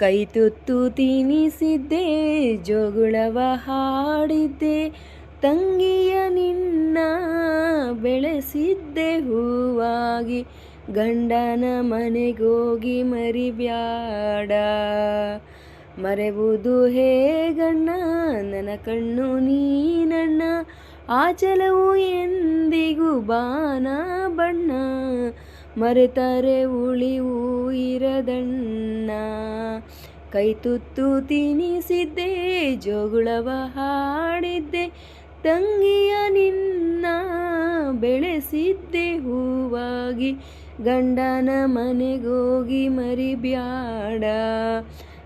ಕೈ ತುತ್ತು ತಿನಿಸಿದ್ದೆ, ಜೋಗುಳವ ಹಾಡಿದ್ದೆ, ತಂಗಿಯ ನಿನ್ನ ಬೆಳೆಸಿದ್ದೆ ಹೂವಾಗಿ, ಗಂಡನ ಮನೆಗೋಗಿ ಮರಿಬ್ಯಾಡ. ಮರೆವುದು ಹೇಗಣ್ಣ ನನ್ನ ಕಣ್ಣು ನೀನಣ್ಣ ಆಚಲವು ಎಂದಿಗೂ ಬಾನ ಬಣ್ಣ, ಮರೆತರೆ ಉಳಿವು ಇರದಣ್ಣ. ಕೈ ತುತ್ತು ತಿನಿಸಿದ್ದೆ, ಜೋಗುಳವ ಹಾಡಿದ್ದೆ, ತಂಗಿಯ ನಿನ್ನ ಬೆಳೆಸಿದ್ದೆ ಹೂವಾಗಿ, ಗಂಡನ ಮನೆಗೋಗಿ ಮರಿಬ್ಯಾಡ,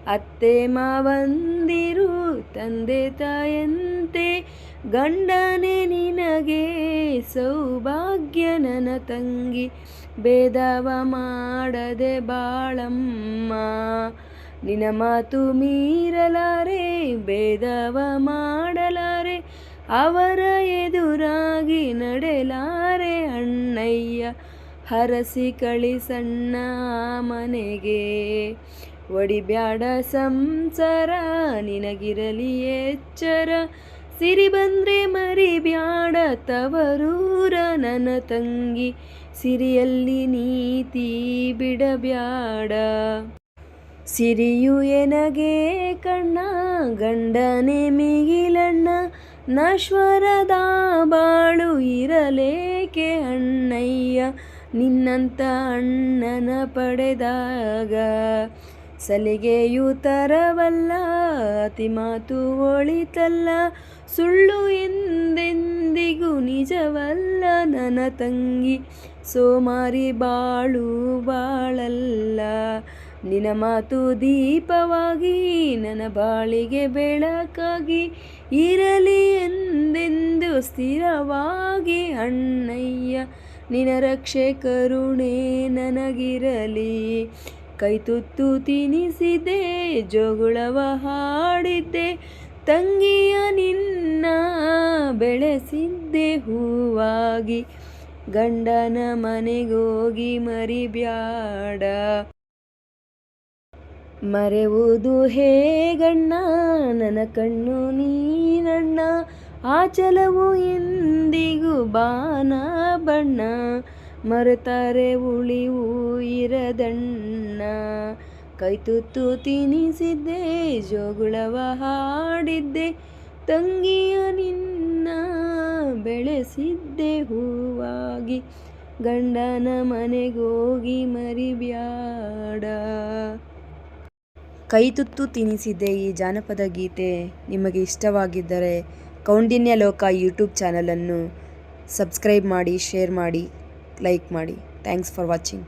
ಅತ್ತೆ ಮಾವಂದಿರು ತಂದೆ ತಾಯಂತೆ, ಗಂಡನೆ ನಿನಗೆ ಸೌಭಾಗ್ಯ ನನ್ನ ತಂಗಿ ಭೇದವ ಮಾಡದೆ ಬಾಳಮ್ಮ. ನಿನ ಮಾತು ಮೀರಲಾರೆ, ಭೇದವ ಮಾಡಲಾರೆ, ಅವರ ಎದುರಾಗಿ ನಡೆಲಾರೆ ಅಣ್ಣಯ್ಯ. ಹರಸಿ ಕಳಿಸಣ್ಣ ಮನೆಗೆ, ಒಡಿಬ್ಯಾಡ ಸಂಸಾರ, ನಿನಗಿರಲಿ ಎಚ್ಚರ. ಸಿರಿ ಬಂದ್ರೆ ಮರಿಬ್ಯಾಡ ತವರೂರ ನನ್ನ ತಂಗಿ. ಸಿರಿಯಲ್ಲಿ ನೀತಿ ಬಿಡಬ್ಯಾಡ. ಸಿರಿಯು ಎನಗೆ ಕಣ್ಣ, ಗಂಡನೆ ಮಿಗಿಲಣ್ಣ, ನಶ್ವರದ ಬಾಳು ಇರಲೇಕೆ ಅಣ್ಣಯ್ಯ, ನಿನ್ನಂತ ಅಣ್ಣನ ಪಡೆದಾಗ? ಸಲಿಗೆಯು ತರವಲ್ಲ, ಅತಿ ಮಾತು ಒಳಿತಲ್ಲ, ಸುಳ್ಳು ಎಂದೆಂದಿಗೂ ನಿಜವಲ್ಲ ನನ್ನ ತಂಗಿ. ಸೋಮಾರಿ ಬಾಳು ಬಾಳಲ್ಲ ನಿನ ಮಾತು ದೀಪವಾಗಿ, ನನ್ನ ಬಾಳಿಗೆ ಬೆಳಕಾಗಿ ಇರಲಿ ಎಂದೆಂದು ಸ್ಥಿರವಾಗಿ, ಅಣ್ಣಯ್ಯ ನಿನ ರಕ್ಷೆ ಕರುಣೆ ನನಗಿರಲಿ. ಕೈತುತ್ತು ತಿನಿಸಿದೆ, ಜೋಗುಳವ ಹಾಡಿದ್ದೆ ತಂಗಿಯ ನಿನ್ನ ಬೆಳೆಸಿದ್ದೆ ಹೂವಾಗಿ. ಗಂಡನ ಮನೆಗೋಗಿ ಮರಿಬ್ಯಾಡ. ಮರೆವುದು ಹೇಗಣ್ಣ? ನನ್ನ ಕಣ್ಣು ನೀನಣ್ಣ. ಆಚಲವು ಎಂದಿಗೂ ಬಾನ ಬಣ್ಣ. ಮರೆತಾರೆ ಉಳಿವು ಇರದಣ್ಣ. ಕೈತುತ್ತು ತಿನಿಸಿದ್ದೆ, ಜೋಗುಳವ ಹಾಡಿದ್ದೆ. ತಂಗಿಯ ನಿನ್ನ ಬೆಳೆಸಿದ್ದೆ ಹೂವಾಗಿ. ಗಂಡನ ಮನೆಗೋಗಿ ಮರಿಬ್ಯಾಡ. ಕೈ ತುತ್ತು ತಿನಿಸಿದ್ದೆ ಈ ಜಾನಪದ ಗೀತೆ. ನಿಮಗೆ ಇಷ್ಟವಾಗಿದ್ದರೆ ಕೌಂಡಿನ್ಯ ಲೋಕ ಯೂಟ್ಯೂಬ್ ಚಾನಲನ್ನು ಸಬ್ಸ್ಕ್ರೈಬ್ ಮಾಡಿ, ಶೇರ್ ಮಾಡಿ, ಲೈಕ್ ಮಾಡಿ. Thanks for watching.